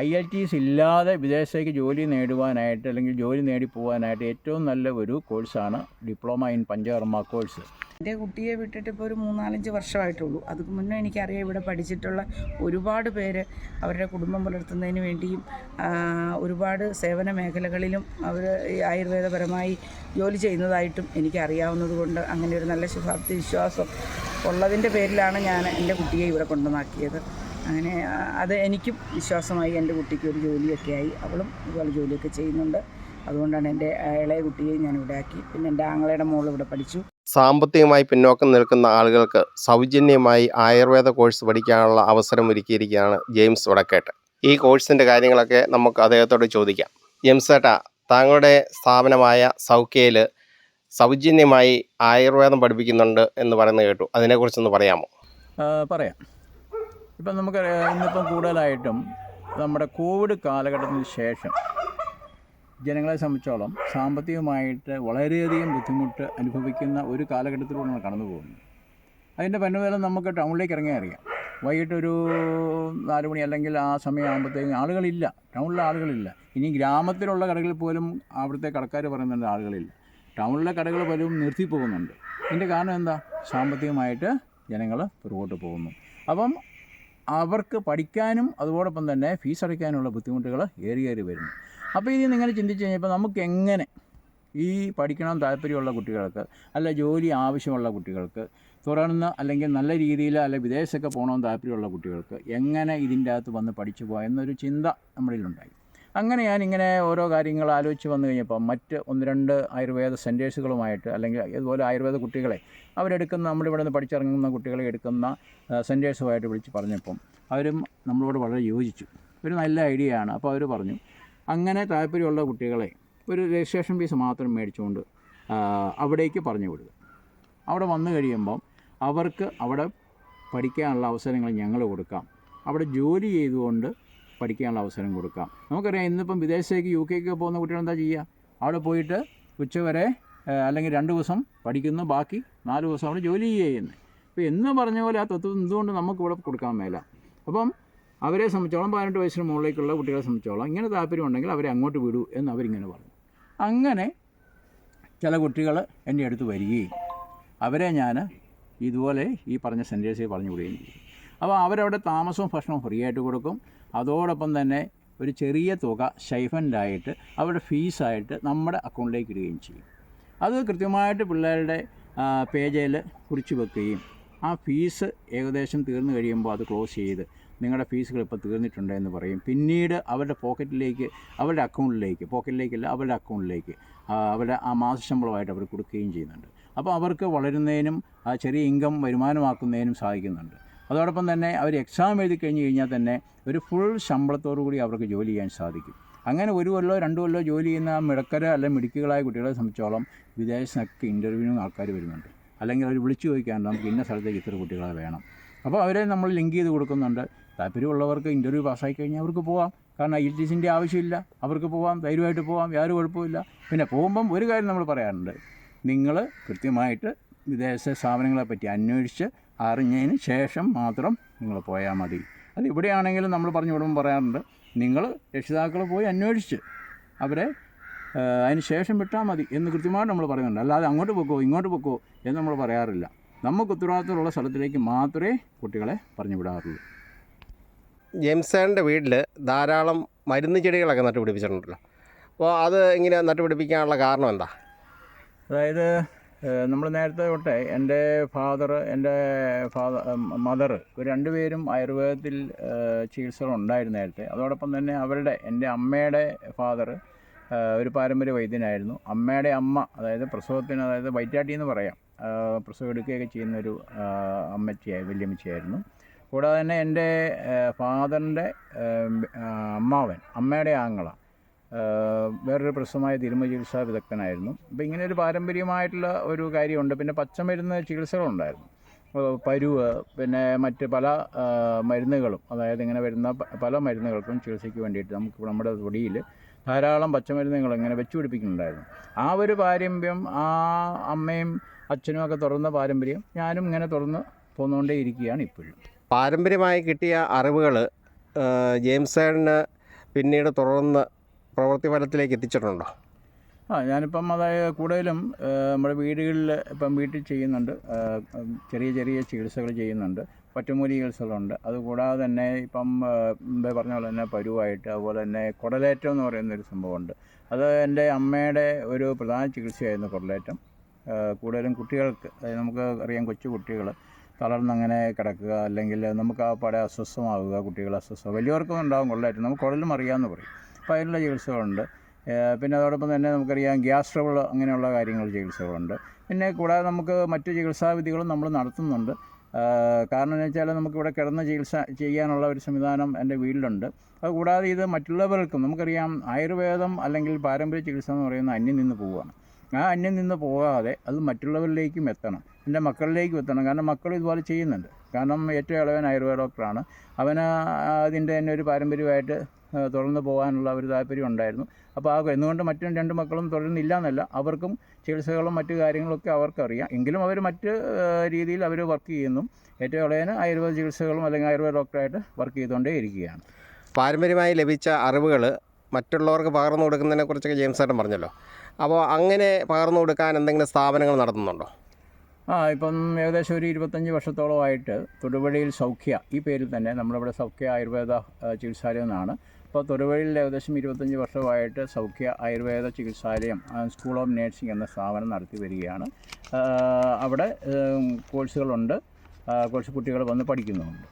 I L T S ഇല്ലാതെ വിദേശത്തേക്ക് ജോലി നേടുവാനായിട്ട് അല്ലെങ്കിൽ ജോലി നേടി പോകാനായിട്ട് ഏറ്റവും നല്ല ഒരു കോഴ്സാണ് ഡിപ്ലോമ ഇൻ പഞ്ചകർമ്മ കോഴ്സ്. എന്റെ കുട്ടിയെ വിട്ടിട്ട് ഇപ്പോൾ ഒരു മൂന്നാലഞ്ച് വർഷമായിട്ടുള്ളൂ. അതുക്ക് മുന്നേ എനിക്കറിയാം ഇവിടെ പഠിച്ചിട്ടുള്ള ഒരുപാട് പേര് അവരുടെ കുടുംബം പുലർത്തുന്നതിന് വേണ്ടിയും ഒരുപാട് സേവന മേഖലകളിലും അവർ ആയുർവേദപരമായി ജോലി ചെയ്യുന്നതായിട്ടും എനിക്കറിയാവുന്നത് കൊണ്ട് അങ്ങനെ ഒരു നല്ല ശുഭാപ്തി വിശ്വാസം ഉള്ളതിന്റെ പേരിലാണ് ഞാൻ എന്റെ കുട്ടിയെ ഇവിടെ കൊണ്ടുവന്നാക്കിയത്. അങ്ങനെ അത് എനിക്കും വിശ്വാസമായി എന്റെ കുട്ടിക്ക് ഒരു ജോലിയൊക്കെ ആയി. അവളും ഇതുപോലെ ജോലിയൊക്കെ ചെയ്യുന്നുണ്ട്. അതുകൊണ്ടാണ് എന്റെ ഇളയ കുട്ടിയെ ഞാൻ ഇവിടെ ആക്കി പിന്നെ എന്റെ ആങ്ങളയുടെ മോൾ ഇവിടെ പഠിച്ചു. സാമ്പത്തികമായി പിന്നോക്കം നിൽക്കുന്ന ആളുകൾക്ക് സൗജന്യമായി ആയുർവേദ കോഴ്സ് പഠിക്കാനുള്ള അവസരം ഒരുക്കിയിരിക്കുകയാണ് ജെയിംസ് വടക്കേട്ട് ഈ കോഴ്സിന്റെ കാര്യങ്ങളൊക്കെ നമുക്ക് അദ്ദേഹത്തോട് ചോദിക്കാം. ജെയിംസ് ഏട്ടാ താങ്കളുടെ സ്ഥാപനമായ സൗഖ്യയിൽ സൗജന്യമായി ആയുർവേദം പഠിപ്പിക്കുന്നുണ്ട് എന്ന് പറയുന്നത് കേട്ടു. അതിനെക്കുറിച്ചൊന്ന് പറയാമോ? പറയാം. ഇപ്പം നമുക്ക് ഇന്നിപ്പം കൂടുതലായിട്ടും നമ്മുടെ കോവിഡ് കാലഘട്ടത്തിന് ശേഷം ജനങ്ങളെ സംബന്ധിച്ചോളം സാമ്പത്തികമായിട്ട് വളരെയധികം ബുദ്ധിമുട്ട് അനുഭവിക്കുന്ന ഒരു കാലഘട്ടത്തിലൂടെയാണ് കടന്നു പോകുന്നത്. അതിന്റെ പന്നുവേലം നമുക്ക് ടൗണിലേക്ക് ഇറങ്ങിയാൽ അറിയാം. വൈകിട്ടൊരു നാല് മണി അല്ലെങ്കിൽ ആ സമയമാകുമ്പോഴത്തേക്കും ആളുകളില്ല. ടൗണിലെ ആളുകളില്ല. ഇനി ഗ്രാമത്തിലുള്ള കടകളിൽ പോലും അവിടുത്തെ കടക്കാർ പറയുന്നുണ്ട് ആളുകളില്ല. ടൗണിലെ കടകൾ പലരും നിർത്തി പോകുന്നുണ്ട്. ഇതിന്റെ കാരണം എന്താ? സാമ്പത്തികമായിട്ട് ജനങ്ങൾ പുറകോട്ട് പോകുന്നു. അപ്പം അവർക്ക് പഠിക്കാനും അതോടൊപ്പം തന്നെ ഫീസ് അടയ്ക്കാനുള്ള ബുദ്ധിമുട്ടുകൾ ഏറിയേറി വരുന്നു. അപ്പോൾ ഇത് നിങ്ങൾ ചിന്തിച്ച് കഴിഞ്ഞപ്പോൾ നമുക്ക് എങ്ങനെ ഈ പഠിക്കണം താല്പര്യമുള്ള കുട്ടികൾക്ക് അല്ല ജോലി ആവശ്യമുള്ള കുട്ടികൾക്ക് തുടർന്ന് അല്ലെങ്കിൽ നല്ല രീതിയിൽ അല്ലെ വിദേശത്തൊക്കെ പോകണമെന്ന് താല്പര്യമുള്ള കുട്ടികൾക്ക് എങ്ങനെ ഇതിന്റെ അകത്ത് വന്ന് പഠിച്ചു പോയെന്നൊരു ചിന്ത നമ്മളിലുണ്ടായി. അങ്ങനെ ഞാൻ ഇങ്ങനെ ഓരോ കാര്യങ്ങൾ ആലോചിച്ച് വന്നു കഴിഞ്ഞപ്പോൾ മറ്റ് ഒന്ന് രണ്ട് ആയുർവേദ സെന്റേഴ്സുകളുമായിട്ട് അല്ലെങ്കിൽ ഇതുപോലെ ആയുർവേദ കുട്ടികളെ അവരെടുക്കുന്ന നമ്മളിവിടെ നിന്ന് പഠിച്ചിറങ്ങുന്ന കുട്ടികളെ എടുക്കുന്ന സെന്റേഴ്സുമായിട്ട് വിളിച്ച് പറഞ്ഞപ്പം അവരും നമ്മളോട് വളരെ യോജിച്ചു. ഒരു നല്ല ഐഡിയ ആണ്. അപ്പോൾ അവർ പറഞ്ഞു അങ്ങനെ താല്പര്യമുള്ള കുട്ടികളെ ഒരു രജിസ്ട്രേഷൻ ഫീസ് മാത്രം മേടിച്ചുകൊണ്ട് അവിടേക്ക് പറഞ്ഞു വിടുക. അവിടെ വന്നു കഴിയുമ്പം അവർക്ക് അവിടെ പഠിക്കാനുള്ള അവസരങ്ങൾ ഞങ്ങൾ കൊടുക്കാം. അവിടെ ജോലി ചെയ്തുകൊണ്ട് പഠിക്കാനുള്ള അവസരം കൊടുക്കാം. നമുക്കറിയാം ഇന്നിപ്പം വിദേശത്തേക്ക് യു കെക്ക് പോകുന്ന കുട്ടികൾ എന്താ ചെയ്യുക? അവിടെ പോയിട്ട് ഉച്ചവരെ അല്ലെങ്കിൽ രണ്ട് ദിവസം പഠിക്കുന്നു. ബാക്കി നാല് ദിവസം അവിടെ ജോലി ചെയ്യുന്നു. അപ്പോൾ എന്ന് പറഞ്ഞ പോലെ ആ തത്വം എന്തുകൊണ്ട് നമുക്ക് ഇവിടെ കൊടുക്കാൻ മേല? അപ്പം അവരെ സംബന്ധിച്ചോളം പതിനെട്ട് വയസ്സിന് മുകളിലേക്കുള്ള കുട്ടികളെ സംബന്ധിച്ചോളം ഇങ്ങനെ താല്പര്യമുണ്ടെങ്കിൽ അവരെ അങ്ങോട്ട് വിടൂ എന്ന് അവരിങ്ങനെ പറഞ്ഞു. അങ്ങനെ ചില കുട്ടികൾ എന്റെ അടുത്ത് വരികയും അവരെ ഞാൻ ഇതുപോലെ ഈ പറഞ്ഞ സെന്റേഴ്സിൽ പറഞ്ഞു വിടുകയും ചെയ്യും. അപ്പോൾ അവരവിടെ താമസവും ഭക്ഷണവും ഫ്രീ ആയിട്ട് കൊടുക്കും. അതോടൊപ്പം തന്നെ ഒരു ചെറിയ തുക ഷൈഫന്റായിട്ട് അവരുടെ ഫീസായിട്ട് നമ്മുടെ അക്കൗണ്ടിലേക്ക് ഇടുകയും ചെയ്യും. അത് കൃത്യമായിട്ട് പിള്ളേരുടെ പേജിൽ കുറിച്ച് വെക്കുകയും ആ ഫീസ് ഏകദേശം തീർന്നു കഴിയുമ്പോൾ അത് ക്ലോസ് ചെയ്ത് നിങ്ങളുടെ ഫീസുകൾ ഇപ്പോൾ തീർന്നിട്ടുണ്ട് എന്ന് പറയും. പിന്നീട് അവരുടെ പോക്കറ്റിലേക്ക് അവരുടെ അക്കൗണ്ടിലേക്ക് പോക്കറ്റിലേക്കല്ല അവരുടെ അക്കൗണ്ടിലേക്ക് അവരുടെ ആ മാസ ശമ്പളമായിട്ട് അവർ കൊടുക്കുകയും ചെയ്യുന്നുണ്ട്. അപ്പോൾ അവർക്ക് വളരുന്നതിനും ചെറിയ ഇൻകം വരുമാനമാക്കുന്നതിനും സാധിക്കുന്നുണ്ട്. അതോടൊപ്പം തന്നെ അവർ എക്സാം എഴുതി കഴിഞ്ഞ് കഴിഞ്ഞാൽ തന്നെ ഒരു ഫുൾ ശമ്പളത്തോടു കൂടി അവർക്ക് ജോലി ചെയ്യാൻ സാധിക്കും. അങ്ങനെ ഒരു കൊല്ലോ രണ്ട് കൊല്ലോ ജോലി ചെയ്യുന്ന മിടക്കര അല്ലെങ്കിൽ മിടുക്കുകളായ കുട്ടികളെ സംബന്ധിച്ചോളം വിദേശത്തൊക്കെ ഇന്റർവ്യൂവിനും ആൾക്കാർ വരുന്നുണ്ട്. അല്ലെങ്കിൽ അവർ വിളിച്ചു ചോദിക്കാറുണ്ട് നമുക്ക് ഇന്ന സ്ഥലത്തേക്ക് ഇത്ര കുട്ടികളെ വേണം? അപ്പോൾ അവരെ നമ്മൾ ലിങ്ക് ചെയ്ത് കൊടുക്കുന്നുണ്ട്. താല്പര്യമുള്ളവർക്ക് ഇന്റർവ്യൂ പാസ്സായി കഴിഞ്ഞാൽ അവർക്ക് പോവാം. കാരണം ഐ ആവശ്യമില്ല. അവർക്ക് പോവാം. ധൈര്യമായിട്ട് പോവാം. യാതൊരു കുഴപ്പമില്ല പിന്നെ പോകുമ്പം ഒരു കാര്യം നമ്മൾ പറയാറുണ്ട്. നിങ്ങൾ കൃത്യമായിട്ട് വിദേശ സ്ഥാപനങ്ങളെപ്പറ്റി അന്വേഷിച്ച് അറിഞ്ഞതിന് ശേഷം മാത്രം നിങ്ങൾ പോയാൽ മതി. അത് ഇവിടെയാണെങ്കിലും നമ്മൾ പറഞ്ഞു വിടുമ്പോൾ പറയാറുണ്ട് നിങ്ങൾ രക്ഷിതാക്കൾ പോയി അന്വേഷിച്ച് അവരെ അതിന് ശേഷം വിട്ടാൽ മതി എന്ന് കൃത്യമായിട്ട് നമ്മൾ പറയുന്നുണ്ട്. അല്ലാതെ അങ്ങോട്ട് പൊക്കോ ഇങ്ങോട്ട് പൊക്കോ എന്ന് നമ്മൾ പറയാറില്ല. നമുക്ക് ഉത്തരവാദിത്തമുള്ള സ്ഥലത്തിലേക്ക് മാത്രമേ കുട്ടികളെ പറഞ്ഞു വിടാറുള്ളൂ. ജെയിംസാന്റെ വീട്ടിൽ ധാരാളം മരുന്ന് ചെടികളൊക്കെ നട്ടുപിടിപ്പിച്ചിട്ടുണ്ടല്ലോ. അപ്പോൾ അത് ഇങ്ങനെ നട്ടുപിടിപ്പിക്കാനുള്ള കാരണം എന്താ? അതായത് നമ്മൾ നേരത്തെ തൊട്ടേ എന്റെ ഫാദർ എന്റെ ഫാദർ മദർ ഇവർ രണ്ടുപേരും ആയുർവേദത്തിൽ ചികിത്സകൾ ഉണ്ടായിരുന്നു നേരത്തെ. അതോടൊപ്പം തന്നെ അവരുടെ എന്റെ അമ്മയുടെ ഫാദർ ഒരു പാരമ്പര്യ വൈദ്യനായിരുന്നു. അമ്മയുടെ അമ്മ അതായത് പ്രസവത്തിന് അതായത് വൈറ്റാട്ടി എന്ന് പറയാം പ്രസവം എടുക്കുകയൊക്കെ ചെയ്യുന്നൊരു അമ്മച്ചിയായി വല്യമ്മച്ചിയായിരുന്നു. കൂടാതെ തന്നെ എന്റെ ഫാദറിന്റെ അമ്മാവൻ അമ്മയുടെ ആങ്ങള വേറൊരു പ്രശസ്തമായ തിരുമ ചികിത്സാ വിദഗ്ധനായിരുന്നു. അപ്പോൾ ഇങ്ങനെ ഒരു പാരമ്പര്യമായിട്ടുള്ള ഒരു കാര്യമുണ്ട്. പിന്നെ പച്ചമരുന്ന് ചികിത്സകളുണ്ടായിരുന്നു. പരുവ് പിന്നെ മറ്റ് പല മരുന്നുകളും അതായത് ഇങ്ങനെ വരുന്ന പല മരുന്നുകൾക്കും ചികിത്സയ്ക്ക് വേണ്ടിയിട്ട് നമുക്ക് നമ്മുടെ തൊടിയിൽ ധാരാളം പച്ചമരുന്നുകൾ ഇങ്ങനെ വെച്ച് പിടിപ്പിക്കുന്നുണ്ടായിരുന്നു. ആ ഒരു പാരമ്പര്യം ആ അമ്മയും അച്ഛനും ഒക്കെ തുറന്ന പാരമ്പര്യം ഞാനും ഇങ്ങനെ തുറന്ന് പോന്നുകൊണ്ടേ ഇരിക്കുകയാണ് ഇപ്പോഴും. പാരമ്പര്യമായി കിട്ടിയ അറിവുകൾ ജെയിംസേണിന് പിന്നീട് തുടർന്ന് പ്രവൃത്തി ഫലത്തിലേക്ക് എത്തിച്ചിട്ടുണ്ടോ? ആ ഞാനിപ്പം അതായത് കൂടുതലും നമ്മുടെ വീടുകളിൽ ഇപ്പം വീട്ടിൽ ചെയ്യുന്നുണ്ട്. ചെറിയ ചെറിയ ചികിത്സകൾ ചെയ്യുന്നുണ്ട്. പറ്റുമൂലി ചികിത്സകളുണ്ട്. അതുകൂടാതെ തന്നെ ഇപ്പം മുമ്പേ പറഞ്ഞ പോലെ തന്നെ പരുവായിട്ട് അതുപോലെ തന്നെ കുടലേറ്റം എന്ന് പറയുന്ന ഒരു സംഭവമുണ്ട്. അത് എന്റെ അമ്മയുടെ ഒരു പ്രധാന ചികിത്സയായിരുന്നു കുടലേറ്റം. കൂടുതലും കുട്ടികൾക്ക് നമുക്ക് അറിയാം കൊച്ചു കുട്ടികൾ തളർന്നങ്ങനെ കിടക്കുക അല്ലെങ്കിൽ നമുക്ക് ആ പട അസ്വസ്ഥമാവുക കുട്ടികൾ അസ്വസ്ഥ വലിയവർക്കും ഉണ്ടാകും കുടലേറ്റം. നമുക്ക് കുടലും അറിയാമെന്ന് പറയും. അപ്പോൾ അതിനുള്ള ചികിത്സകളുണ്ട് പിന്നെ അതോടൊപ്പം തന്നെ നമുക്കറിയാം ഗ്യാസ് ട്രബിൾ അങ്ങനെയുള്ള കാര്യങ്ങൾ ചികിത്സകളുണ്ട്. പിന്നെ കൂടാതെ നമുക്ക് മറ്റു ചികിത്സാവിധികളും നമ്മൾ നടത്തുന്നുണ്ട്. കാരണം എന്ന് വെച്ചാൽ നമുക്കിവിടെ കിടന്ന് ചികിത്സ ചെയ്യാനുള്ള ഒരു സംവിധാനം എന്റെ വീട്ടിലുണ്ട്. അതുകൂടാതെ ഇത് മറ്റുള്ളവർക്കും നമുക്കറിയാം ആയുർവേദം അല്ലെങ്കിൽ പാരമ്പര്യ ചികിത്സ എന്ന് പറയുന്ന അന്യം നിന്ന് പോവുകയാണ്. ആ അന്യം നിന്ന് പോകാതെ അത് മറ്റുള്ളവരിലേക്കും എത്തണം. എന്റെ മക്കളിലേക്കും എത്തണം. കാരണം മക്കൾ ഇതുപോലെ ചെയ്യുന്നുണ്ട്. കാരണം ഏറ്റവും ഇളവൻ ആയുർവേദ ഡോക്ടറാണ് അവന് അതിന്റെ തന്നെ ഒരു പാരമ്പര്യമായിട്ട് തുടർന്ന് പോകാനുള്ള ഒരു താല്പര്യം ഉണ്ടായിരുന്നു. അപ്പോൾ ആ എന്നുകൊണ്ട് മറ്റു രണ്ട് മക്കളും തുടരുന്നില്ല എന്നല്ല അവർക്കും ചികിത്സകളും മറ്റു കാര്യങ്ങളൊക്കെ അവർക്കറിയാം. എങ്കിലും അവർ മറ്റ് രീതിയിൽ അവർ വർക്ക് ചെയ്യുന്നു. ഏറ്റവും ഇളയന് ആയുർവേദ ചികിത്സകളും അല്ലെങ്കിൽ ആയുർവേദ ഡോക്ടറായിട്ട് വർക്ക് ചെയ്തുകൊണ്ടേ ഇരിക്കുകയാണ്. പാരമ്പര്യമായി ലഭിച്ച അറിവുകൾ മറ്റുള്ളവർക്ക് പകർന്നു കൊടുക്കുന്നതിനെ കുറിച്ചൊക്കെ ജെയിംസ് ഏട്ടൻ പറഞ്ഞല്ലോ. അപ്പോൾ അങ്ങനെ പകർന്നു കൊടുക്കാൻ എന്തെങ്കിലും സ്ഥാപനങ്ങൾ നടത്തുന്നുണ്ടോ? ആ ഇപ്പം ഏകദേശം ഒരു ഇരുപത്തഞ്ച് വർഷത്തോളമായിട്ട് തൊടുപുഴയിൽ സൗഖ്യ ഈ പേരിൽ തന്നെ നമ്മളിവിടെ സൗഖ്യ ആയുർവേദ ചികിത്സാലയം എന്നാണ് അപ്പോൾ തൊടുപുഴയിൽ ഏകദേശം ഇരുപത്തഞ്ച് വർഷമായിട്ട് Saukhya Ayurveda Chikitsalayam school of nursing എന്ന സ്ഥാപനം നടത്തി വരികയാണ്. അവിടെ കോഴ്സുകളുണ്ട്. കോഴ്സ് കുട്ടികൾ വന്ന് പഠിക്കുന്നുണ്ട്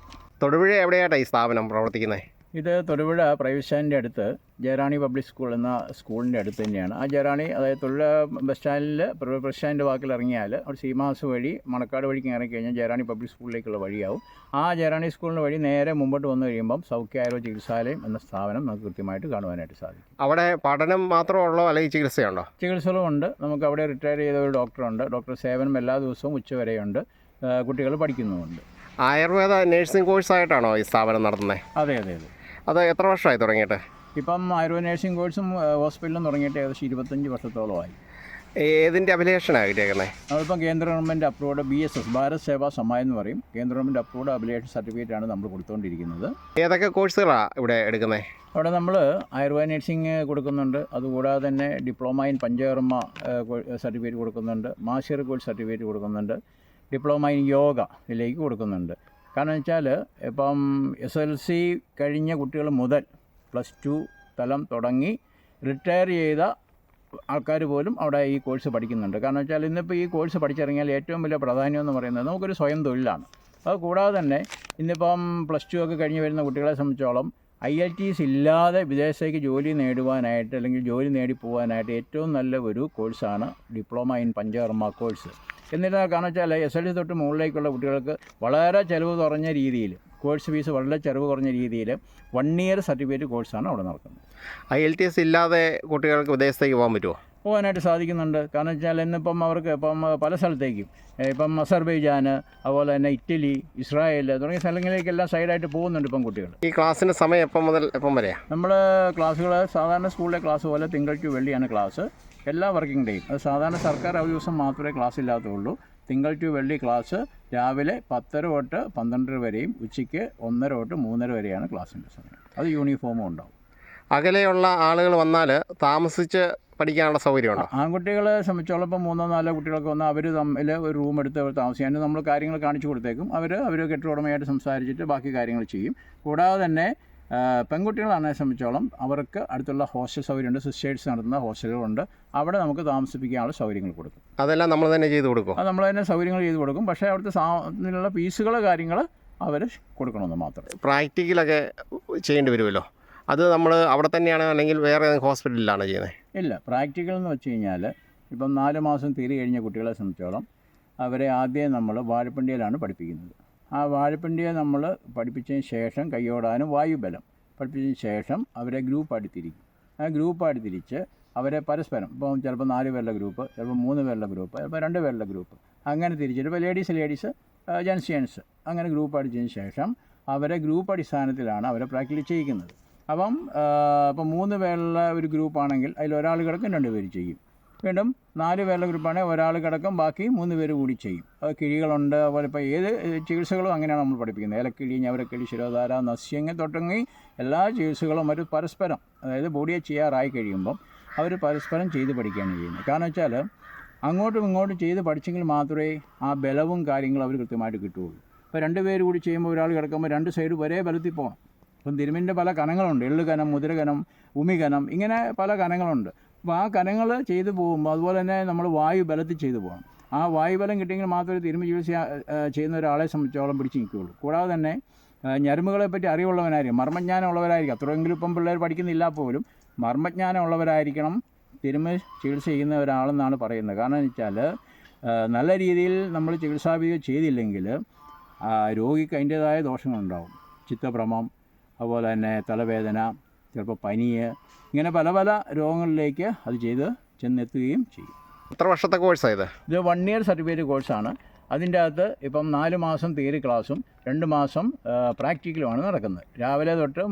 തൊടുപുഴ എവിടെയായിട്ടാണ് ഈ സ്ഥാപനം പ്രവർത്തിക്കുന്നത്? ഇത് തൊടുപുഴ പ്രൈവറ്റ് സ്റ്റാൻഡിന്റെ അടുത്ത് ജയറാണി പബ്ലിക് സ്കൂൾ എന്ന സ്കൂളിന്റെ അടുത്ത് തന്നെയാണ്. ആ ജയറാണി അതായത് തൊടുപുഴ ബസ് സ്റ്റാൻഡിൽ ബസ് സ്റ്റാൻഡ് വാക്കിൽ ഇറങ്ങിയാൽ അവിടെ സീമാസ് വഴി മണക്കാട് വഴിക്ക് ഇറങ്ങിക്കഴിഞ്ഞാൽ ജയറാണി പബ്ലിക് സ്കൂളിലേക്കുള്ള വഴിയാവും. ആ ജയറാണി സ്കൂളിന് വഴി നേരെ മുമ്പോട്ട് വന്നു കഴിയുമ്പം സൗഖ്യ ആരോ ചികിത്സാലയം എന്ന സ്ഥാപനം നമുക്ക് കൃത്യമായിട്ട് കാണുവാനായിട്ട് സാധിക്കും. അവിടെ പഠനം മാത്രമേ ഉള്ളോ അല്ലെങ്കിൽ ചികിത്സയുണ്ടോ? ചികിത്സകളും ഉണ്ട്. നമുക്ക് അവിടെ റിട്ടയർ ചെയ്ത ഒരു ഡോക്ടറുണ്ട് ഡോക്ടർ സേവനം എല്ലാ ദിവസവും ഉച്ചവരെയുണ്ട് കുട്ടികൾ പഠിക്കുന്നുമുണ്ട്. ആയുർവേദ നഴ്സിംഗ് കോഴ്സായിട്ടാണോ ഈ സ്ഥാപനം നടത്തുന്നത്? അതെ അതെ അതെ. അത് എത്ര വർഷമായി തുടങ്ങിയിട്ട്? ഇപ്പം ആയുർവേദ നേഴ്സിംഗ് കോഴ്സും ഹോസ്പിറ്റലും തുടങ്ങിയിട്ട് ഏകദേശം ഇരുപത്തഞ്ച് വർഷത്തോളമായി. ഏതിന്റെ അഭിലേഷനാണ് കിട്ടിയേക്കുന്നത് നമ്മളിപ്പം കേന്ദ്ര government approved B S S Bharat Seva സമ്മ എന്ന് പറയും. കേന്ദ്ര ഗവൺമെന്റ് അപ്രൂവ്ഡ് അബിലേഷൻ സർട്ടിഫിക്കറ്റ് ആണ് നമ്മൾ കൊടുത്തുകൊണ്ടിരിക്കുന്നത് ഏതൊക്കെ കോഴ്സുകളാണ് ഇവിടെ എടുക്കുന്നത് അവിടെ നമ്മൾ ആയുർവേദ നേഴ്സിംഗ് കൊടുക്കുന്നുണ്ട്. അതുകൂടാതെ തന്നെ ഡിപ്ലോമ ഇൻ പഞ്ചകർമ്മ സർട്ടിഫിക്കറ്റ് കൊടുക്കുന്നുണ്ട്. മാസ്റ്റർ കോഴ്സ് സർട്ടിഫിക്കറ്റ് കൊടുക്കുന്നുണ്ട്. ഡിപ്ലോമ ഇൻ യോഗ ഇതിലേക്ക് കൊടുക്കുന്നുണ്ട്. കാരണം വെച്ചാൽ ഇപ്പം എസ് എൽ സി കഴിഞ്ഞ കുട്ടികൾ മുതൽ പ്ലസ് ടു തലം തുടങ്ങി റിട്ടയർ ചെയ്ത ആൾക്കാർ പോലും അവിടെ ഈ കോഴ്സ് പഠിക്കുന്നുണ്ട്. കാരണം വെച്ചാൽ ഇന്നിപ്പോൾ ഈ കോഴ്സ് പഠിച്ചിറങ്ങിയാൽ ഏറ്റവും വലിയ പ്രാധാന്യം എന്ന് പറയുന്നത് നമുക്കൊരു സ്വയം തൊഴിലാണ്. അത് കൂടാതെ തന്നെ ഇന്നിപ്പം പ്ലസ് ടു ഒക്കെ കഴിഞ്ഞ് വരുന്ന കുട്ടികളെ സംബന്ധിച്ചോളം ഐ എൽ ടി ഇല്ലാതെ വിദേശത്തേക്ക് ജോലി നേടുവാനായിട്ട് അല്ലെങ്കിൽ ജോലി നേടി പോകാനായിട്ട് ഏറ്റവും നല്ല ഒരു കോഴ്സാണ് ഡിപ്ലോമ ഇൻ പഞ്ചകർമ്മ കോഴ്സ് എന്നിരുന്നാൽ കാരണം വെച്ചാൽ എസ് എൽ സി തൊട്ട് മുകളിലേക്കുള്ള കുട്ടികൾക്ക് വളരെ ചിലവ് കുറഞ്ഞ രീതിയിൽ കോഴ്സ് ഫീസ് വളരെ ചിലവ് കുറഞ്ഞ രീതിയിൽ വൺ ഇയർ സർട്ടിഫിക്കറ്റ് കോഴ്സാണ് അവിടെ നടക്കുന്നത്. ഐ എൽ ടി എസ് ഇല്ലാതെ കുട്ടികൾക്ക് വിദേശത്തേക്ക് പോകാൻ പറ്റുമോ പോകാനായിട്ട് സാധിക്കുന്നുണ്ട്. കാരണം വെച്ചാൽ ഇന്നിപ്പം അവർക്ക് ഇപ്പം പല സ്ഥലത്തേക്കും ഇപ്പം അസർബൈജാൻ അതുപോലെ തന്നെ ഇറ്റലി ഇസ്രായേൽ തുടങ്ങിയ സ്ഥലങ്ങളിലേക്കെല്ലാം സൈഡായിട്ട് പോകുന്നുണ്ട് ഇപ്പം കുട്ടികൾ. ഈ ക്ലാസ്സിന്റെ സമയം എപ്പം മുതൽ എപ്പം വരെയാണ് നമ്മൾ ക്ലാസ്സുകൾ സാധാരണ സ്കൂളിലെ ക്ലാസ് പോലെ തിങ്കൾ ടു വെള്ളിയാണ് ക്ലാസ് എല്ലാ വർക്കിംഗ് ഡേയും അത് സാധാരണ സർക്കാർ അവധി ദിവസം മാത്രമേ ക്ലാസ് ഇല്ലാത്തുള്ളൂ തിങ്കൾ ടു വെള്ളി ക്ലാസ് രാവിലെ പത്തര തൊട്ട് പന്ത്രണ്ടര വരെയും ഉച്ചയ്ക്ക് ഒന്നര തൊട്ട് മൂന്നര വരെയാണ് ക്ലാസ്സിന്റെ സമയം. അത് യൂണിഫോമും ഉണ്ടാവും. അകലെയുള്ള ആളുകൾ വന്നാൽ താമസിച്ച് പഠിക്കാനുള്ള സൗകര്യമുണ്ടോ? ആൺകുട്ടികളെ സംബന്ധിച്ചോളം ഇപ്പം മൂന്നോ നാലോ കുട്ടികളൊക്കെ വന്നാൽ അവർ തമ്മിൽ ഒരു റൂം എടുത്ത് അവർ താമസിക്കാൻ നമ്മൾ കാര്യങ്ങൾ കാണിച്ചു കൊടുത്തേക്കും. അവർ അവർ കെട്ടുടമയായിട്ട് സംസാരിച്ചിട്ട് ബാക്കി കാര്യങ്ങൾ ചെയ്യും. കൂടാതെ തന്നെ പെൺകുട്ടികളാണെ സംബന്ധിച്ചോളം അവർക്ക് അടുത്തുള്ള ഹോസ്റ്റൽ സൗകര്യമുണ്ട്. സിസ്റ്റേഴ്സ് നടത്തുന്ന ഹോസ്റ്റലുകളുണ്ട്. അവിടെ നമുക്ക് താമസിപ്പിക്കാനുള്ള സൗകര്യങ്ങൾ കൊടുക്കും. അതെല്ലാം നമ്മൾ തന്നെ ചെയ്ത് കൊടുക്കും. അത് നമ്മൾ തന്നെ സൗകര്യങ്ങൾ ചെയ്ത് കൊടുക്കും. പക്ഷേ അവിടുത്തെ സാധനത്തിനുള്ള ഫീസുകൾ കാര്യങ്ങൾ അവർ കൊടുക്കണമെന്ന് മാത്രം. പ്രാക്ടിക്കലൊക്കെ ചെയ്യേണ്ടി വരുമല്ലോ. അത് നമ്മൾ അവിടെ തന്നെയാണ് അല്ലെങ്കിൽ വേറെ ഹോസ്പിറ്റലിലാണ് ചെയ്യുന്നത്? ഇല്ല. പ്രാക്ടിക്കൽ എന്ന് വെച്ച് കഴിഞ്ഞാൽ ഇപ്പം നാല് മാസം തീരെ കഴിഞ്ഞ കുട്ടികളെ സംബന്ധിച്ചോളം അവരെ ആദ്യം നമ്മൾ വാഴപ്പിണ്ടിയിലാണ് പഠിപ്പിക്കുന്നത്. ആ വാഴപ്പിണ്ടിയെ നമ്മൾ പഠിപ്പിച്ചതിന് ശേഷം കൈയോടാനും വായുബലം പഠിപ്പിച്ചതിന് ശേഷം അവരെ ഗ്രൂപ്പായിട്ട് തിരിക്കും ആ ഗ്രൂപ്പായിട്ട് തിരിച്ച് അവരെ പരസ്പരം ഇപ്പം ചിലപ്പോൾ നാല് പേരുടെ ഗ്രൂപ്പ് ചിലപ്പോൾ മൂന്ന് പേരുടെ ഗ്രൂപ്പ് ചിലപ്പോൾ രണ്ട് പേരുടെ ഗ്രൂപ്പ് അങ്ങനെ തിരിച്ചിട്ട് ഇപ്പോൾ ലേഡീസ് ലേഡീസ് ജെൻസ് ജെൻസ് അങ്ങനെ ഗ്രൂപ്പ് അടിച്ചതിന് ശേഷം അവരെ ഗ്രൂപ്പ് അടിസ്ഥാനത്തിലാണ് അവരെ പ്രാക്ടീസ് ചെയ്യിക്കുന്നത്. അപ്പം ഇപ്പം മൂന്ന് പേരുള്ള ഒരു ഗ്രൂപ്പാണെങ്കിൽ അതിൽ ഒരാൾ കിടക്കും രണ്ട് പേര് ചെയ്യും. വീണ്ടും നാല് പേരുടെ ഗ്രൂപ്പാണെങ്കിൽ ഒരാൾ കിടക്കും ബാക്കി മൂന്ന് പേര് കൂടി ചെയ്യും. അത് കിഴികളുണ്ട്. അതുപോലെ ഇപ്പോൾ ഏത് ചികിത്സകളും അങ്ങനെയാണ് നമ്മൾ പഠിപ്പിക്കുന്നത്. ഏലക്കിഴി ഞവരക്കിഴി ശിരോധാര നസ്യങ്ങ തുടങ്ങി എല്ലാ ചികിത്സകളും ഒരു പരസ്പരം അതായത് ബോഡിയെ ചെയ്യാറായി കഴിയുമ്പം അവർ പരസ്പരം ചെയ്ത് പഠിക്കുകയാണ് ചെയ്യുന്നത്. കാരണം വെച്ചാൽ അങ്ങോട്ടും ഇങ്ങോട്ടും ചെയ്ത് പഠിച്ചെങ്കിൽ മാത്രമേ ആ ബലവും കാര്യങ്ങളും അവർ കൃത്യമായിട്ട് കിട്ടുകയുള്ളൂ. ഇപ്പോൾ രണ്ട് പേര് കൂടി ചെയ്യുമ്പോൾ ഒരാൾ കിടക്കുമ്പോൾ രണ്ട് സൈഡ് ഒരേ ബലത്തിൽ പോകണം. ഇപ്പം തിരുമിന്റെ പല കനങ്ങളുണ്ട് എള്ള് കനം മുതിര കനം ഉമി കനം ഇങ്ങനെ പല കനങ്ങളുണ്ട്. അപ്പോൾ ആ കനങ്ങൾ ചെയ്തു പോകുമ്പോൾ അതുപോലെ തന്നെ നമ്മൾ വായു ബലത്തിൽ ചെയ്തു പോകണം. ആ വായു ബലം കിട്ടിയെങ്കിൽ മാത്രമേ തിരുമ്പ് ചികിത്സ ചെയ്യുന്ന ഒരാളെ സംബന്ധിച്ചോളം പിടിച്ച് നിൽക്കുകയുള്ളൂ. കൂടാതെ തന്നെ ഞരമ്പുകളെ പറ്റി അറിവുള്ളവനായിരിക്കും മർമ്മജ്ഞാനം ഉള്ളവരായിരിക്കും അത്രയെങ്കിലും ഇപ്പം പിള്ളേർ പഠിക്കുന്നില്ല പോലും. മർമ്മജ്ഞാനം ഉള്ളവരായിരിക്കണം തിരുമ ചികിത്സ ചെയ്യുന്ന ഒരാളെന്നാണ് പറയുന്നത്. കാരണം എന്ന് വെച്ചാൽ നല്ല രീതിയിൽ നമ്മൾ ചികിത്സാവിധി ചെയ്തില്ലെങ്കിൽ രോഗിക്ക് അതിന്റേതായ ദോഷങ്ങളുണ്ടാവും. ചിത്തഭ്രമം അതുപോലെ തന്നെ തലവേദന ചിലപ്പോൾ പനി ഇങ്ങനെ പല പല രോഗങ്ങളിലേക്ക് അത് ചെയ്ത് ചെന്നെത്തുകയും ചെയ്യും. എത്ര വർഷത്തെ കോഴ്സാണ് ഇത്? ഇത് വൺ ഇയർ സർട്ടിഫിക്കറ്റ് കോഴ്സാണ് അതിന്റെ അകത്ത് ഇപ്പം നാല് മാസം തിയറി ക്ലാസ്സും രണ്ട് മാസം പ്രാക്ടിക്കലുമാണ് നടക്കുന്നത്. രാവിലെ തൊട്ട്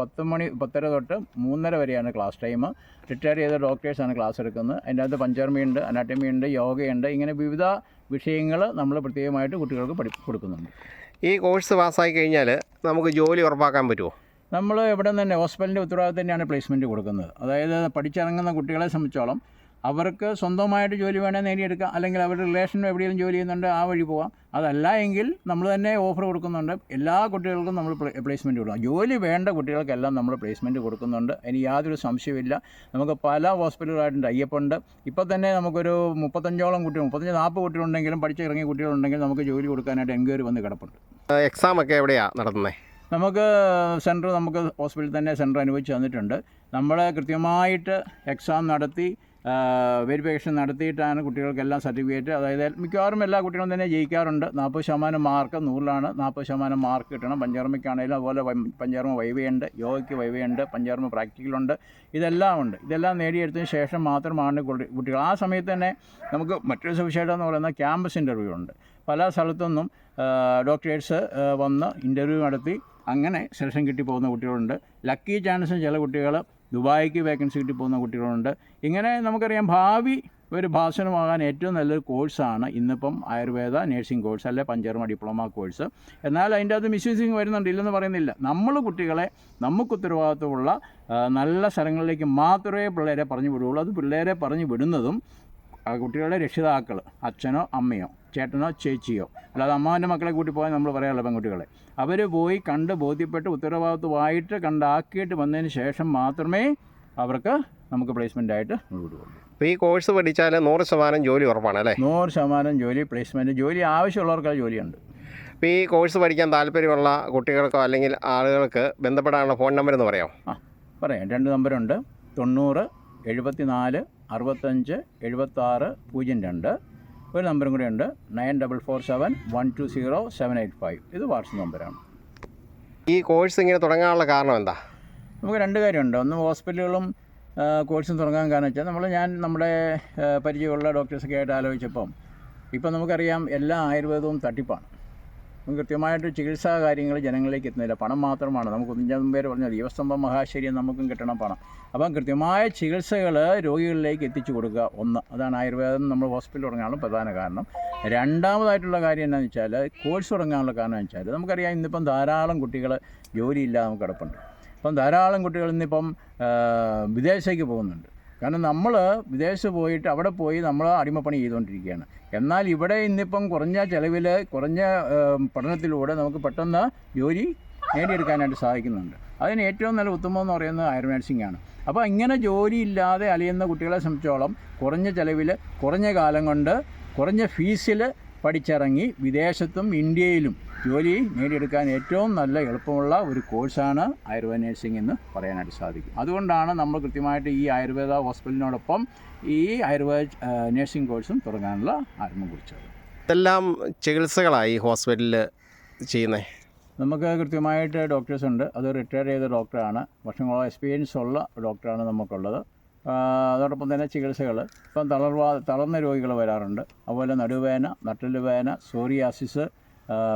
പത്ത് മണി പത്തര തൊട്ട് മൂന്നര വരെയാണ് ക്ലാസ് ടൈം റിട്ടയർ ചെയ്ത ഡോക്ടേഴ്സാണ് ക്ലാസ് എടുക്കുന്നത്. അതിന്റെ അകത്ത് പഞ്ചർമിയുണ്ട് അനാട്ടമിയുണ്ട് യോഗയുണ്ട് ഇങ്ങനെ വിവിധ വിഷയങ്ങൾ നമ്മൾ പ്രത്യേകമായിട്ട് കുട്ടികൾക്ക് പഠി കൊടുക്കുന്നുണ്ട്. ഈ കോഴ്സ് പാസ്സായി കഴിഞ്ഞാൽ നമുക്ക് ജോലി ഉറപ്പാക്കാൻ പറ്റുമോ നമ്മൾ ഇവിടെ തന്നെ ഹോസ്പിറ്റലിന്റെ ഉത്തരവാദിത്തം തന്നെയാണ് പ്ലേസ്മെന്റ് കൊടുക്കുന്നത്. അതായത് പഠിച്ചിറങ്ങുന്ന കുട്ടികളെ സംബന്ധിച്ചോളം അവർക്ക് സ്വന്തമായിട്ട് ജോലി വേണേൽ നേടിയെടുക്കാം. അല്ലെങ്കിൽ അവരുടെ റിലേഷൻ എവിടെയെങ്കിലും ജോലി ചെയ്യുന്നുണ്ട് ആ വഴി പോവാം. അതല്ല എങ്കിൽ നമ്മൾ തന്നെ ഓഫർ കൊടുക്കുന്നുണ്ട്. എല്ലാ കുട്ടികൾക്കും നമ്മൾ പ്ലേസ്മെന്റ് കൊടുക്കാം ജോലി വേണ്ട കുട്ടികൾക്കെല്ലാം നമ്മൾ പ്ലേസ്മെന്റ് കൊടുക്കുന്നുണ്ട്. ഇനി യാതൊരു സംശയമില്ല നമുക്ക് പല ഹോസ്പിറ്റലുകളായിട്ടുണ്ട്. അയ്യപ്പുണ്ട്. ഇപ്പോൾ തന്നെ നമുക്കൊരു മുപ്പത്തഞ്ചോളം കുട്ടികൾ മുപ്പത്തഞ്ച് നാൽപ്പത് കുട്ടികളുണ്ടെങ്കിലും പഠിച്ചിറങ്ങിയ കുട്ടികളുണ്ടെങ്കിൽ നമുക്ക് ജോലി കൊടുക്കാനായിട്ട് എൻക്വയറി വന്ന് കിടപ്പുണ്ട്. എക്സാം ഒക്കെ എവിടെയാണ് നടത്തുന്നത് നമുക്ക് സെന്റർ നമുക്ക് ഹോസ്പിറ്റലിൽ തന്നെ സെന്റർ അനുവദിച്ച് തന്നിട്ടുണ്ട്. നമ്മൾ കൃത്യമായിട്ട് എക്സാം നടത്തി വെരിഫിക്കേഷൻ നടത്തിയിട്ടാണ് കുട്ടികൾക്കെല്ലാം സർട്ടിഫിക്കറ്റ്. അതായത് മിക്കവാറും എല്ലാ കുട്ടികളും തന്നെ ജയിക്കാറുണ്ട്. നാൽപ്പത് ശതമാനം മാർക്ക് നൂറിലാണ്. നാൽപ്പത് ശതമാനം മാർക്ക് കിട്ടണം. പഞ്ചാർമയ്ക്കാണെങ്കിലും അതുപോലെ പഞ്ചാർമ വൈവയുണ്ട് യോഗയ്ക്ക് വൈവയുണ്ട് പഞ്ചാർമ പ്രാക്ടിക്കലുണ്ട് ഇതെല്ലാം ഉണ്ട്. ഇതെല്ലാം നേടിയെടുത്തതിന് ശേഷം മാത്രമാണ് കുട്ടി- കുട്ടികൾ. ആ സമയത്ത് തന്നെ നമുക്ക് മറ്റൊരു സവിശേഷത എന്ന് പറയുന്ന ക്യാമ്പസ് ഇന്റർവ്യൂ ഉണ്ട്. പല സ്ഥലത്തുനിന്നും ഡോക്ടേഴ്സ് വന്ന് ഇന്റർവ്യൂ നടത്തി അങ്ങനെ സെലക്ഷൻ കിട്ടി പോകുന്ന കുട്ടികളുണ്ട്. ലക്കി ചാൻസും ചില കുട്ടികൾ ദുബായിക്ക് വേക്കൻസി കിട്ടി പോകുന്ന കുട്ടികളുണ്ട്. ഇങ്ങനെ നമുക്കറിയാം ഭാവി ഒരു ഭാഷണമാകാൻ ഏറ്റവും നല്ലൊരു കോഴ്സാണ് ഇന്നിപ്പം ആയുർവേദ നേഴ്സിംഗ് കോഴ്സ് അല്ലെ പഞ്ചർമ ഡിപ്ലോമ കോഴ്സ്. എന്നാൽ അതിന്റെ അകത്ത് മിസ്യൂസിങ് വരുന്നുണ്ട്. ഇല്ലെന്ന് പറയുന്നില്ല. നമ്മൾ കുട്ടികളെ നമുക്ക് ഉത്തരവാദിത്വമുള്ള നല്ല സ്ഥലങ്ങളിലേക്ക് മാത്രമേ പിള്ളേരെ പറഞ്ഞു വിടുകയുള്ളൂ. അത് പിള്ളേരെ പറഞ്ഞു വിടുന്നതും കുട്ടികളുടെ രക്ഷിതാക്കൾ അച്ഛനോ അമ്മയോ ചേട്ടനോ ചേച്ചിയോ. അല്ലാതെ അമ്മാവന്റെ മക്കളെ കൂട്ടി പോയാൽ നമ്മൾ പറയാമല്ലോ പെൺകുട്ടികളെ. അവർ പോയി കണ്ട് ബോധ്യപ്പെട്ട് ഉത്തരവാദിത്വമായിട്ട് കണ്ടാക്കിയിട്ട് വന്നതിന് ശേഷം മാത്രമേ അവർക്ക് നമുക്ക് പ്ലേസ്മെന്റ് ആയിട്ട് വിടുകയുള്ളൂ അപ്പോൾ ഈ കോഴ്സ് പഠിച്ചാൽ നൂറ് ശതമാനം ജോലി ഉറപ്പാണ് അല്ലേ? നൂറ് ശതമാനം ജോലി പ്ലേസ്മെന്റ് ജോലി ആവശ്യമുള്ളവർക്ക് ജോലിയുണ്ട്. അപ്പോൾ ഈ കോഴ്സ് പഠിക്കാൻ താല്പര്യമുള്ള കുട്ടികൾക്കോ അല്ലെങ്കിൽ ആളുകൾക്ക് ബന്ധപ്പെടാനുള്ള ഫോൺ നമ്പർ എന്ന് പറയാം ആ പറയാം. രണ്ട് നമ്പറുണ്ട് തൊണ്ണൂറ് എഴുപത്തി നാല് അറുപത്തഞ്ച് എഴുപത്താറ് പൂജ്യം രണ്ട്. ഒരു നമ്പറും കൂടെ ഉണ്ട്. Nine double four seven one two zero seven eight five. ഇത് വാട്സപ്പ് നമ്പറാണ്. ഈ കോഴ്സ് ഇങ്ങനെ തുടങ്ങാനുള്ള കാരണം എന്താ? നമുക്ക് രണ്ട് കാര്യമുണ്ട്. ഒന്ന് ഹോസ്പിറ്റലുകളും കോഴ്സും തുടങ്ങാൻ കാരണം വെച്ചാൽ നമ്മൾ ഞാൻ നമ്മുടെ പരിചയമുള്ള ഡോക്ടേഴ്സൊക്കെ ആയിട്ട് ആലോചിച്ചപ്പം ഇപ്പം നമുക്കറിയാം എല്ലാ ആയുർവേദവും തട്ടിപ്പാണ്. കൃത്യമായിട്ട് ചികിത്സാ കാര്യങ്ങൾ ജനങ്ങളിലേക്ക് എത്തുന്നില്ല. പണം മാത്രമാണ്. നമുക്ക് കുഞ്ഞാൻ പേര് പറഞ്ഞ ദീപസ്തംഭം മഹാശ്ശേരി നമുക്കും കിട്ടണം പണം. അപ്പം കൃത്യമായ ചികിത്സകൾ രോഗികളിലേക്ക് എത്തിച്ചു കൊടുക്കുക ഒന്ന്. അതാണ് ആയുർവേദം നമ്മൾ ഹോസ്പിറ്റലിൽ തുടങ്ങാനുള്ള പ്രധാന കാരണം. രണ്ടാമതായിട്ടുള്ള കാര്യം എന്താണെന്ന് വെച്ചാൽ കോഴ്സ് തുടങ്ങാനുള്ള കാരണം വെച്ചാൽ നമുക്കറിയാം ഇന്നിപ്പം ധാരാളം കുട്ടികൾ ജോലിയില്ലാതെ നമുക്ക് കിടപ്പുണ്ട്. അപ്പം ധാരാളം കുട്ടികൾ ഇന്നിപ്പം വിദേശത്തേക്ക് പോകുന്നുണ്ട്. കാരണം നമ്മൾ വിദേശത്ത് പോയിട്ട് അവിടെ പോയി നമ്മൾ അടിമപ്പണി ചെയ്തുകൊണ്ടിരിക്കുകയാണ്. എന്നാൽ ഇവിടെ ഇന്നിപ്പം കുറഞ്ഞ ചിലവിൽ കുറഞ്ഞ പഠനത്തിലൂടെ നമുക്ക് പെട്ടെന്ന് ജോലി നേടിയെടുക്കാനായിട്ട് സാധിക്കുന്നുണ്ട്. അതിന് ഏറ്റവും നല്ല ഉത്തമം എന്ന് പറയുന്നത് അയർ നഴ്സിംഗ് ആണ് അപ്പോൾ ഇങ്ങനെ ജോലിയില്ലാതെ അലയുന്ന കുട്ടികളെ സംബന്ധിച്ചോളം കുറഞ്ഞ ചിലവിൽ കുറഞ്ഞ കാലം കൊണ്ട് കുറഞ്ഞ ഫീസിൽ പഠിച്ചിറങ്ങി വിദേശത്തും ഇന്ത്യയിലും ജോലി നേടിയെടുക്കാൻ ഏറ്റവും നല്ല എളുപ്പമുള്ള ഒരു കോഴ്സാണ് ആയുർവേദ നേഴ്സിംഗ് എന്ന് പറയാനായിട്ട് സാധിക്കും. അതുകൊണ്ടാണ് നമ്മൾ കൃത്യമായിട്ട് ഈ ആയുർവേദ ഹോസ്പിറ്റലിനോടൊപ്പം ഈ ആയുർവേദ നേഴ്സിംഗ് കോഴ്സും തുടങ്ങാനുള്ള ആരംഭം കുറിച്ചത്. ഇതെല്ലാം ചികിത്സകളായി ഹോസ്പിറ്റലിൽ ചെയ്യുന്നത് നമുക്ക് കൃത്യമായിട്ട് ഡോക്ടേഴ്സ് ഉണ്ട്. അത് റിട്ടയർ ചെയ്ത ഡോക്ടറാണ്. വർഷങ്ങളോളം എക്സ്പീരിയൻസ് ഉള്ള ഡോക്ടറാണ് നമുക്കുള്ളത്. അതോടൊപ്പം തന്നെ ചികിത്സകൾ ഇപ്പം തളർവാ തളർന്ന രോഗികൾ വരാറുണ്ട്. അതുപോലെ നടുവേദന നട്ടൽ വേന സോറിയാസിസ്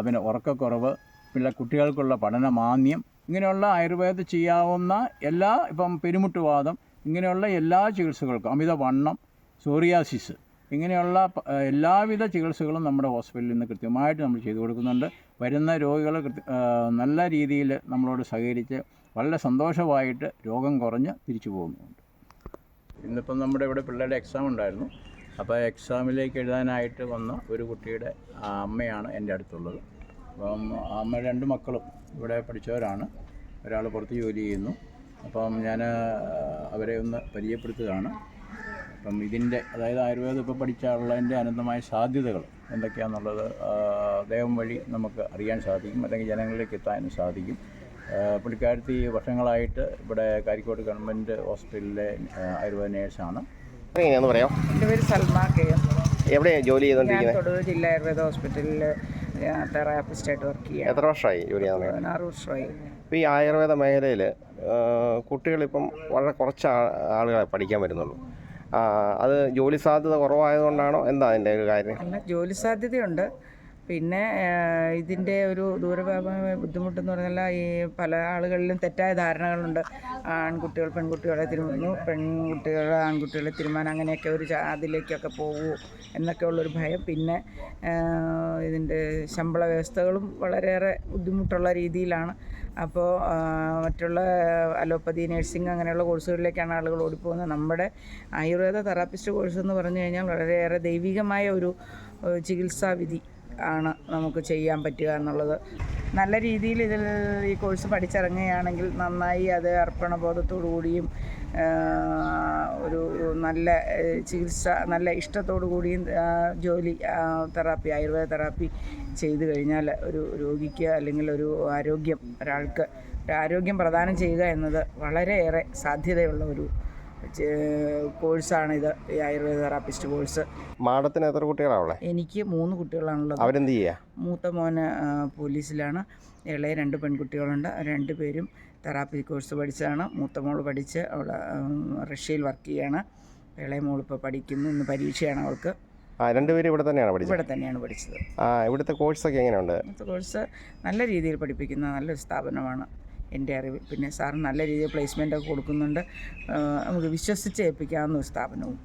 പിന്നെ ഉറക്കക്കുറവ് പിന്നെ കുട്ടികൾക്കുള്ള പഠനമാന്യം ഇങ്ങനെയുള്ള ആയുർവേദത്തിൽ ചെയ്യാവുന്ന എല്ലാ ഇപ്പം പെരുമുട്ടുവാദം ഇങ്ങനെയുള്ള എല്ലാ ചികിത്സകൾക്കും അമിതവണ്ണം സോറിയാസിസ് ഇങ്ങനെയുള്ള എല്ലാവിധ ചികിത്സകളും നമ്മുടെ ഹോസ്പിറ്റലിൽ നിന്ന് കൃത്യമായിട്ട് നമ്മൾ ചെയ്തു കൊടുക്കുന്നുണ്ട്. വരുന്ന രോഗികൾ നല്ല രീതിയിൽ നമ്മളോട് സഹകരിച്ച് വളരെ സന്തോഷമായിട്ട് രോഗം കുറഞ്ഞ് തിരിച്ചു പോകുന്നുണ്ട്. ഇന്നിപ്പം നമ്മുടെ ഇവിടെ പിള്ളേരുടെ എക്സാം ഉണ്ടായിരുന്നു. അപ്പോൾ എക്സാമിലേക്ക് എഴുതാനായിട്ട് വന്ന ഒരു കുട്ടിയുടെ അമ്മയാണ് എന്റെ അടുത്തുള്ളത്. അപ്പം അമ്മ രണ്ട് മക്കളും ഇവിടെ പഠിച്ചവരാണ്. ഒരാൾ പുറത്ത് ജോലി ചെയ്യുന്നു. അപ്പം ഞാൻ അവരെ ഒന്ന് പരിചയപ്പെടുത്തുകയാണ്. അപ്പം ഇതിന്റെ അതായത് ആയുർവേദം ഇപ്പോൾ പഠിച്ചുള്ളതിന്റെ അനന്തമായ സാധ്യതകൾ എന്തൊക്കെയാണെന്നുള്ളത് ദൈവം വഴി നമുക്ക് അറിയാൻ സാധിക്കും. അല്ലെങ്കിൽ ജനങ്ങളിലേക്ക് എത്താനും സാധിക്കും. പുള്ളിക്കാരത്തി വർഷങ്ങളായിട്ട് ഇവിടെ കാരിക്കോട് ഗവൺമെന്റ് ഹോസ്പിറ്റലിലെ ആയുർവേദ നേഴ്സാണ്. എങ്ങനെയാന്ന് പറയാം എന്റെ പേര് സൽമ കെ. എം. എവിടെയാണ് ജോലി ചെയ്തുകൊണ്ടിരിക്കുന്നത് തൊടുപുഴ ജില്ലാ ആയുർവേദ ഹോസ്പിറ്റലിൽ തെറാപ്പിസ്റ്റായിട്ട് വർക്ക് ചെയ്യാം. എത്ര വർഷമായി ജോലി ചെയ്യുന്നത്? പതിനാറ് വർഷമായി. ഇപ്പോൾ ഈ ആയുർവേദ മേഖലയിൽ കുട്ടികളിപ്പം വളരെ കുറച്ച് ആളുകളെ പഠിക്കാൻ വരുന്നുള്ളൂ അത് ജോലി സാധ്യത കുറവായതുകൊണ്ടാണോ? എന്താ അതിന്റെ ഒരു കാര്യം? അല്ല ജോലി സാധ്യതയുണ്ട്. പിന്നെ ഇതിന്റെ ഒരു ദൂരവ്യാപകമായ ബുദ്ധിമുട്ടെന്ന് പറഞ്ഞാൽ ഈ പല ആളുകളിലും തെറ്റായ ധാരണകളുണ്ട്. ആൺകുട്ടികൾ പെൺകുട്ടികളെ തിരുമുന്നു. പെൺകുട്ടികൾ ആൺകുട്ടികളെ തിരുമാൻ അങ്ങനെയൊക്കെ ഒരു അതിലേക്കൊക്കെ പോകൂ എന്നൊക്കെ ഉള്ളൊരു ഭയം. പിന്നെ ഇതിന്റെ ശമ്പള വ്യവസ്ഥകളും വളരെയേറെ ബുദ്ധിമുട്ടുള്ള രീതിയിലാണ്. അപ്പോൾ മറ്റുള്ള അലോപ്പതി നഴ്സിംഗ് അങ്ങനെയുള്ള കോഴ്സുകളിലേക്കാണ് ആളുകൾ ഓടിപ്പോകുന്നത്. നമ്മുടെ ആയുർവേദ തെറാപ്പിസ്റ്റ് കോഴ്സ് എന്ന് പറഞ്ഞു കഴിഞ്ഞാൽ വളരെയേറെ ദൈവികമായ ഒരു ചികിത്സാവിധി. ചികിത്സാ വിധി ആണ് നമുക്ക് ചെയ്യാൻ പറ്റുക എന്നുള്ളത്. നല്ല രീതിയിൽ ഇതിൽ ഈ കോഴ്സ് പഠിച്ചിറങ്ങുകയാണെങ്കിൽ നന്നായി അത് അർപ്പണബോധത്തോടു കൂടിയും ഒരു നല്ല ചികിത്സ നല്ല ഇഷ്ടത്തോടു കൂടിയും ജോലി തെറാപ്പി ആയുർവേദ തെറാപ്പി ചെയ്തു കഴിഞ്ഞാൽ ഒരു രോഗിക്ക് അല്ലെങ്കിൽ ഒരു ആരോഗ്യം ഒരാൾക്ക് ഒരു ആരോഗ്യം പ്രദാനം ചെയ്യുക എന്നത് വളരെയേറെ സാധ്യതയുള്ള ഒരു ചെ- ഇത് ഈ ആയുർവേദ തെറാപ്പിസ്റ്റ് കോഴ്സ്. മാഡത്തിന് എത്ര കുട്ടികളാണ് ഉള്ളത് എനിക്ക് മൂന്ന് കുട്ടികളാണുള്ളത്. അവരെന്ത് ചെയ്യുക മൂത്ത മോന് പോലീസിലാണ്. ഇളയ രണ്ട് പെൺകുട്ടികളുണ്ട്. രണ്ട് പേരും തെറാപ്പി കോഴ്സ് പഠിച്ചതാണ്. മൂത്ത മോൾ പഠിച്ച് അവൾ റഷ്യയിൽ വർക്ക് ചെയ്യാണ്. ഇളയ മോൾ ഇപ്പോൾ പഠിക്കുന്നു. ഇന്ന് പരീക്ഷയാണ് അവൾക്ക്. ആ രണ്ടുപേരും ഇവിടെ തന്നെയാണ് പഠിച്ചത്? ഇവിടെ തന്നെയാണ് പഠിച്ചത്. ആ ഇവിടുത്തെ കോഴ്സൊക്കെ എങ്ങനെയുണ്ട്? ഇവിടുത്തെ കോഴ്സ് നല്ല രീതിയിൽ പഠിപ്പിക്കുന്ന നല്ലൊരു സ്ഥാപനമാണ്. എന്റെ അറിവ്. പിന്നെ സാർ നല്ല രീതിയിൽ പ്ലേസ്മെന്റ് ഒക്കെ കൊടുക്കുന്നുണ്ട്. നമുക്ക് വിശ്വസിച്ച് ഏൽപ്പിക്കാവുന്ന ഒരു സ്ഥാപനവും.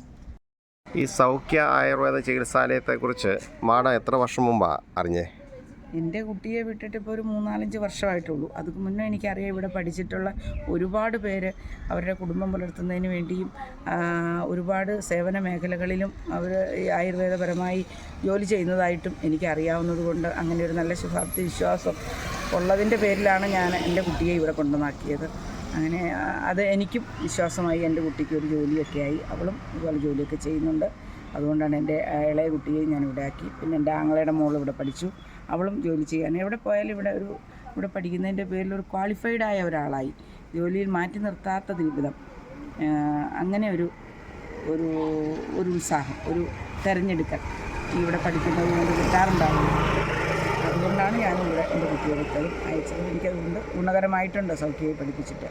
ഈ സൗഖ്യ ആയുർവേദ ചികിത്സാലയത്തെക്കുറിച്ച് മാഡം എത്ര വർഷം മുമ്പാണ് അറിഞ്ഞേ? എന്റെ കുട്ടിയെ വിട്ടിട്ട് ഇപ്പോൾ ഒരു മൂന്നാലഞ്ച് വർഷമായിട്ടുള്ളൂ. അതുക്ക് മുന്നേ എനിക്കറിയാം ഇവിടെ പഠിച്ചിട്ടുള്ള ഒരുപാട് പേര് അവരുടെ കുടുംബം പുലർത്തുന്നതിന് വേണ്ടിയും ഒരുപാട് സേവന മേഖലകളിലും അവർ ആയുർവേദപരമായി ജോലി ചെയ്യുന്നതായിട്ടും എനിക്കറിയാവുന്നത് കൊണ്ട് അങ്ങനെ ഒരു നല്ല ശുഭാപ്തി വിശ്വാസം ഉള്ളതിന്റെ പേരിലാണ് ഞാൻ എന്റെ കുട്ടിയെ ഇവിടെ കൊണ്ടുവന്നാക്കിയത്. അങ്ങനെ അത് എനിക്കും വിശ്വാസമായി എന്റെ കുട്ടിക്ക് ഒരു ജോലിയൊക്കെ ആയി. അവളും ഇതുപോലെ ജോലിയൊക്കെ ചെയ്യുന്നുണ്ട്. അതുകൊണ്ടാണ് എന്റെ ഇളയ കുട്ടിയെ ഞാൻ ഇവിടെ ആക്കി. പിന്നെ എന്റെ ആങ്ങളയുടെ മോൾ ഇവിടെ പഠിച്ചു. അവളും ജോലി ചെയ്യാൻ എവിടെ പോയാലും ഇവിടെ ഒരു ഇവിടെ പഠിക്കുന്നതിന്റെ പേരിൽ ഒരു ക്വാളിഫൈഡ് ആയ ഒരാളായി. ജോലിയിൽ മാറ്റി നിർത്താത്ത വിധം. അങ്ങനെ ഒരു ഒരു ഒരു ഉത്സാഹം ഒരു തിരഞ്ഞെടുക്കൽ ഇവിടെ പഠിക്കുന്നത് കൊണ്ട് കിട്ടാറുണ്ടാവുന്നു അതുകൊണ്ടാണ് ഞാൻ ഞാനിവിടെ എന്റെ അയച്ചത് അയച്ചതും എനിക്കതുകൊണ്ട് ഗുണകരമായിട്ടുണ്ട് സൗഖ്യയെ പഠിപ്പിച്ചിട്ട്.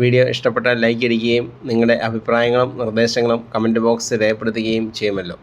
വീഡിയോ ഇഷ്ടപ്പെട്ടാൽ ലൈക്ക് അടിക്കുകയും നിങ്ങളുടെ അഭിപ്രായങ്ങളും നിർദ്ദേശങ്ങളും കമന്റ് ബോക്സിൽ രേഖപ്പെടുത്തുകയും ചെയ്യുമല്ലോ.